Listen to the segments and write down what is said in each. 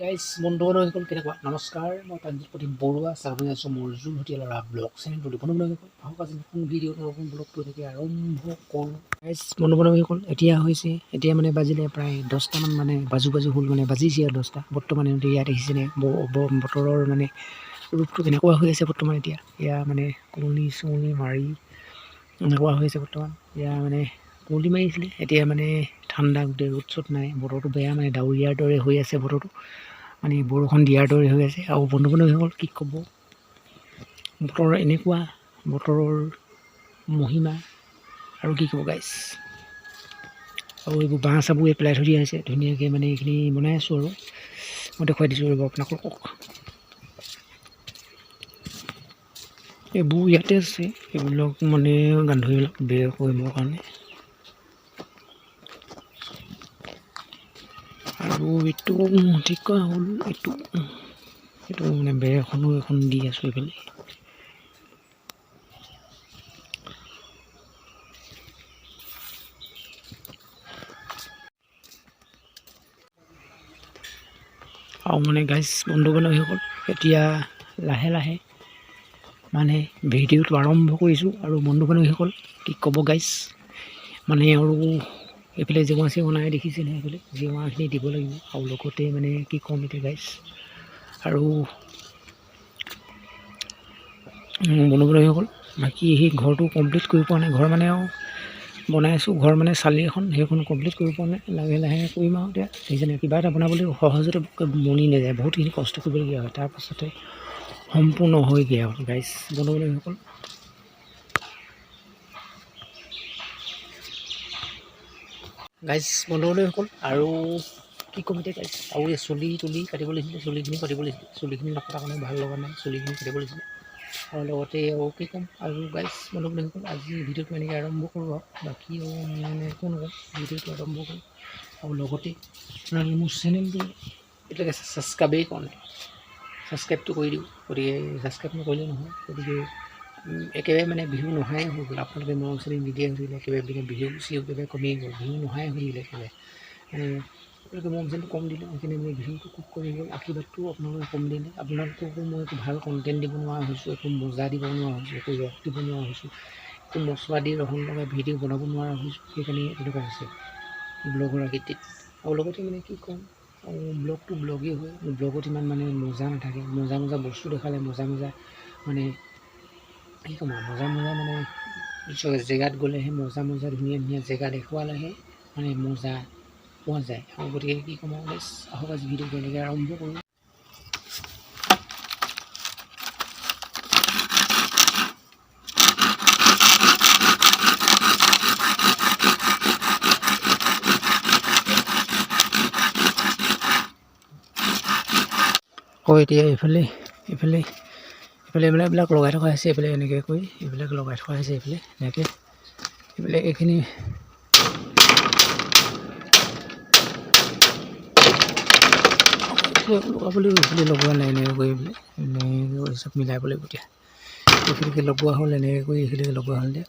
Guys বন্ধু বান্ধৱীসকল কেনেকুৱা? নমস্কাৰ, মই প্ৰাঞ্জিত প্ৰদীপ বৰুৱা চাবলৈ আছোঁ মোৰ জোৰ হতীয়া ল'ৰা ব্লগ চেনেলটো বন্ধু বান্ধৱীসকল আহক আজি নতুন ভিডিঅ' নতুন ব্লগটো এনেকৈ আৰম্ভ কৰোঁ। গাইজ বন্ধু বান্ধৱীসকল এতিয়া হৈছে, এতিয়া মানে বাজিলে প্ৰায় দহটামান মানে বাজু বাজু হ'ল মানে বাজিছে আৰু দহটা। বৰ্তমান ইয়াত ব- বতৰৰ মানে ৰূপটো কেনেকুৱা হৈ আছে বৰ্তমান এতিয়া? এয়া মানে কুঁৱলী চুঁৱলী মাৰি এনেকুৱা হৈ আছে বৰ্তমান। এয়া মানে কুঁৱলী মাৰিছিলে, এতিয়া মানে ঠাণ্ডা গোটেই ৰ'দ চ'দ নাই, বতৰটো বেয়া মানে ডাৱৰীয়াৰ দৰে হৈ আছে বতৰটো। মানে বৰষুণ দিয়াৰ দৰে হৈ আছে। আৰু বন্ধু বান্ধৱীসকল কি ক'ব? বতৰৰ এনেকুৱা বতৰৰ মহিমা আৰু কি ক'ব গাইছ আৰু এইবোৰ বাঁহ এই পেলাই থৈ দিয়া হৈছে। ধুনীয়াকৈ মানে এইখিনি বনাই আছোঁ আৰু। মই দেখুৱাই দিছোঁ ৰ'ব আপোনালোকক। এইবোৰ ইয়াতে আছে। এইবিলাক মানে গান্ধৰিবিলাক বেৰ কৰিবৰ কাৰণে। এইটো ঠিক কৰা হ'ল, এইটো এইটো মানে বেৰ এখনও এখন দি আছোঁ এইফালে। আৰু মানে গাইজ বন্ধু বান্ধৱীসকল এতিয়া লাহে লাহে মানে ভিডিঅ'টো আৰম্ভ কৰিছোঁ। আৰু বন্ধু বান্ধৱীসকল কি ক'ব গাইজ মানে আৰু এইফালে জেওৰা চেওৰা নাই দেখিছে এইফালে। জেওৰাখিনি দিব লাগিব। আৰু লগতে মানে কি ক'ম এতিয়া গাইজ আৰু বান্ধৱীসকল বাকী সেই ঘৰটো কমপ্লিট কৰিব পৰা নাই। ঘৰ মানে আৰু বনাই আছোঁ। ঘৰ মানে চালি এখন সেইখন কমপ্লিট কৰিব পৰা নাই। লাহে লাহে কৰিম আৰু এতিয়া। দেখিছেনে কিবা এটা বনাবলৈ সহজতে মনি নাযায়। বহুতখিনি কষ্ট কৰিবলগীয়া হয়। তাৰপাছতে সম্পূৰ্ণ হয়গৈ আৰু গাইজ বন্ধু বান্ধৱীসকল গাইজ বন্ধু বান্ধৱীসকল আৰু কি ক'ম এতিয়া গাইজ আৰু এই চুলি তুলি কাটিব লাগিছিলে, চুলিখিনি কাটিব লাগিছিলে, চুলিখিনি নকটাৰ কাৰণে ভালো লগা নাই, চুলিখিনি কাটিব লাগিছিলে। আৰু লগতে, আৰু কি ক'ম? আৰু গাইজ বন্ধু বান্ধৱীসকল আজি ভিডিঅ'টো এনেকৈ আৰম্ভ কৰোঁ আৰু, বাকী আৰু মানে একো নকওঁ ভিডিঅ'টো আৰম্ভ কৰোঁ। আৰু লগতে, আপোনালোকে মোৰ চেনেলটো এতিয়ালৈকে ছাবস্ক্ৰাইবেই কৰা নাই। ছাবস্ক্ৰাইবটো কৰি দিওঁ, গতিকে ছাবস্ক্ৰাইব নকৰিলে নহয়, গতিকে একেবাৰে মানে বিহু নহাই হৈ গ'ল। আপোনালোকে মৰম চেনেল নিদিয়া হৈছিলে একেবাৰে মানে বিহু চিহু একেবাৰে কমিয়ে গ'ল। বিহু নহাই হৈ গ'লে একেবাৰে। আপোনালোকে মৰম চেনেলটো কম দিলে সেইকাৰণে মানে বিহুটো খুব কমি গ'ল। আশীৰ্বাদটো আপোনালোকে কম দিলে। আপোনালোককো মই একো ভাল কণ্টেণ্ট দিব নোৱাৰা হৈছোঁ একো মজা দিব নোৱাৰা হৈছোঁ একো ৰস দিব নোৱাৰা হৈছোঁ একো মছলা দি ৰহন লগাই ভিডিঅ' বনাব নোৱাৰা হৈছোঁ সেইকাৰণে তেনেকুৱা হৈছে ব্লগৰ আকৃতিত। আৰু লগতে মানে কি ক'ম আৰু ব্লগটো ব্লগেই হয় ব্লগত ইমান মানে মজা নাথাকে। মজা মজা বস্তু দেখালে মজা মজা মানে কি ক'ম আৰু মজা মজা মানে জেগাত গ'লেহে মজা মজা ধুনীয়া ধুনীয়া জেগা দেখুৱালেহে মানে মজা পোৱা যায়। আৰু গতিকে কি ক'ম আৰু আজি ভিডিঅ'টো এনেকৈ আৰম্ভ কৰোঁ। এতিয়া এইফালে এইফালে এইফালে এইবিলাক এইবিলাক লগাই থকা হৈছে এইফালে এনেকৈ কৰি এইবিলাক লগাই থকা হৈছে এইফালে এনেকৈ। এইফালে এইখিনি লগাবলৈ এইফালে লগোৱা নাই এনেকৈ কৰি এনেকৈ চব মিলাব লাগিব এতিয়া এইখিনিকে লগোৱা হ'ল এনেকৈ কৰি এইখিনিকে লগোৱা হ'ল এতিয়া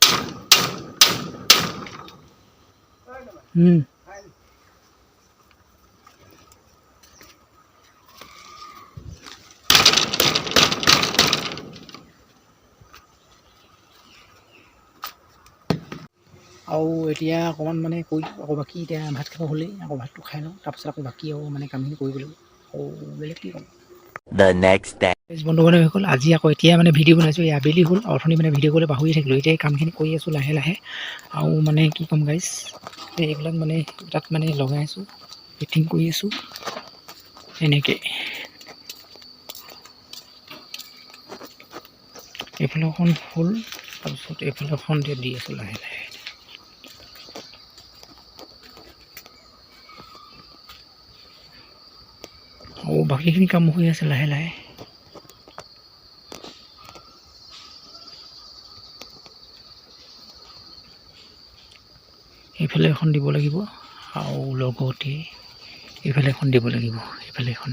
আৰু এতিয়া অকণমান মানে কৰি আকৌ বাকী এতিয়া ভাত খাব হ'লেই আকৌ ভাতটো খাই লওঁ তাৰপাছত আকৌ বাকী আৰু মানে কামখিনি কৰিব লাগিব। আৰু বেলেগ কি ক'ম? বন্ধু বান্ধৱীসকল আজি আকৌ এতিয়া মানে ভিডিঅ' বনাইছোঁ এই আবেলি হ'ল অথনি মানে ভিডিঅ' কৰিবলৈ পাহৰি থাকিলোঁ এতিয়া এই কামখিনি কৰি আছোঁ লাহে লাহে। আৰু মানে কি ক'ম গাইজ এই এইবিলাক মানে তাত মানে লগাই আছোঁ ফিটিং কৰি আছোঁ এনেকৈ এইফালে এখন হ'ল তাৰপিছত এইফালে এখন এতিয়া দি আছোঁ লাহে লাহে আৰু বাকীখিনি কাম হৈ আছে লাহে লাহে এইফালে এখন দিব লাগিব আৰু লগতে এইফালে এখন দিব লাগিব এইফালে এখন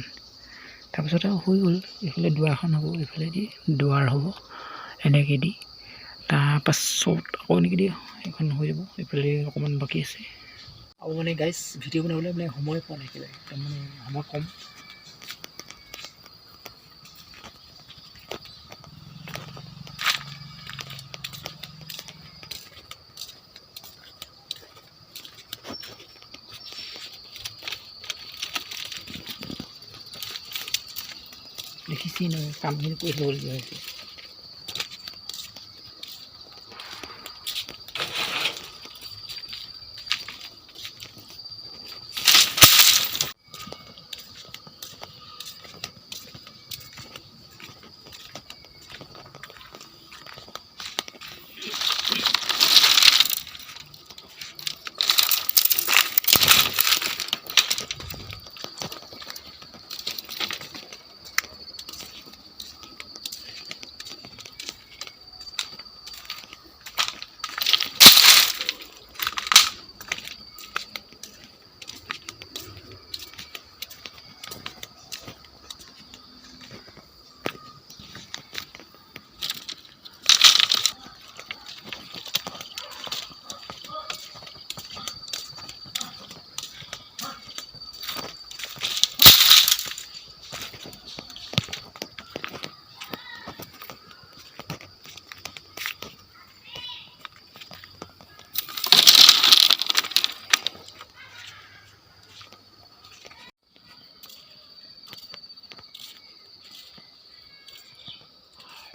তাৰপিছত আৰু হৈ গ'ল এইফালে দুৱাৰখন হ'ব এইফালে দি দুৱাৰ হ'ব এনেকৈ দি তাৰপাছত আকৌ এনেকৈ দি এইখন হৈ যাব এইফালে অকণমান বাকী আছে আৰু মানে গাইজ ভিডিঅ' বনাবলৈ মানে সময় পোৱা নাই একেবাৰে একদম মানে সময় কম দেখিছেই নহয় কামখিনি কৰি থাকিবলগীয়া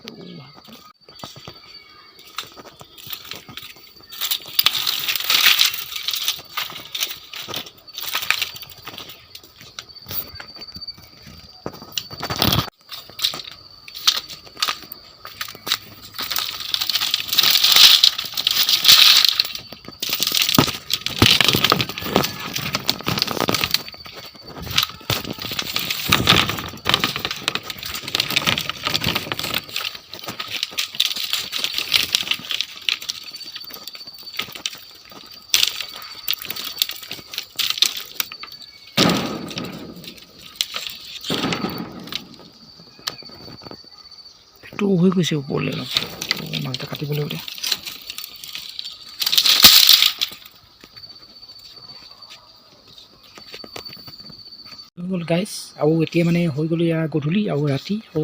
হৈছে সেইটো হৈ গৈছে ওপৰলৈ অলপ মালটা কাটিব লাগিব এতিয়া হৈ গ'ল গাইজ আৰু এতিয়া মানে হৈ গ'ল ইয়াৰ গধূলি আৰু ৰাতি। আৰু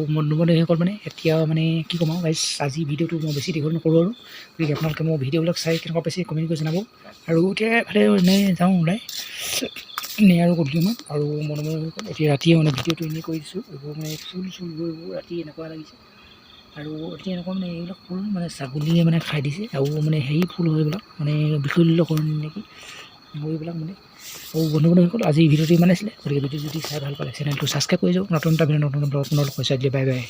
গ'ল মানে এতিয়া মানে কি ক'ম আৰু গাইজ আজি ভিডিঅ'টো মই বেছি দীঘল নকৰোঁ আৰু। গতিকে আপোনালোকে মোৰ ভিডিঅ'বিলাক চাই কেনেকুৱা পাইছে কমেণ্ট কৰি জনাব। আৰু এতিয়া এফালে এনেই যাওঁ ওলাই। এনেই আৰু গধূলি সময়ত। আৰু মনোমনে হৈ গ'ল এতিয়া ৰাতিয়ে মানে ভিডিঅ'টো এনেই কৰি দিছোঁ। এইবোৰ মানে ফুল চুল এইবোৰ ৰাতি এনেকুৱা লাগিছে। আৰু এতিয়া এনেকুৱা মানে এইবিলাক ফুল মানে ছাগলীয়ে মানে খাই দিছে, আৰু মানে হেৰি ফুল হয় এইবিলাক মানে বিশল্যকৰণ নেকি এইবিলাক মানে আৰু বন্ধু বান্ধৱীসকল আজি ভিডিঅ'টো ইমান আছিলে, গতিকে ভিডিঅ' যদি চাই ভালো পালে, চেনেলটো ছাবস্ক্ৰাইব কৰি যাওক, নতুন এটা ভিডিঅ' নতুন আপোনালোক পইচা দিলে বাই বাই।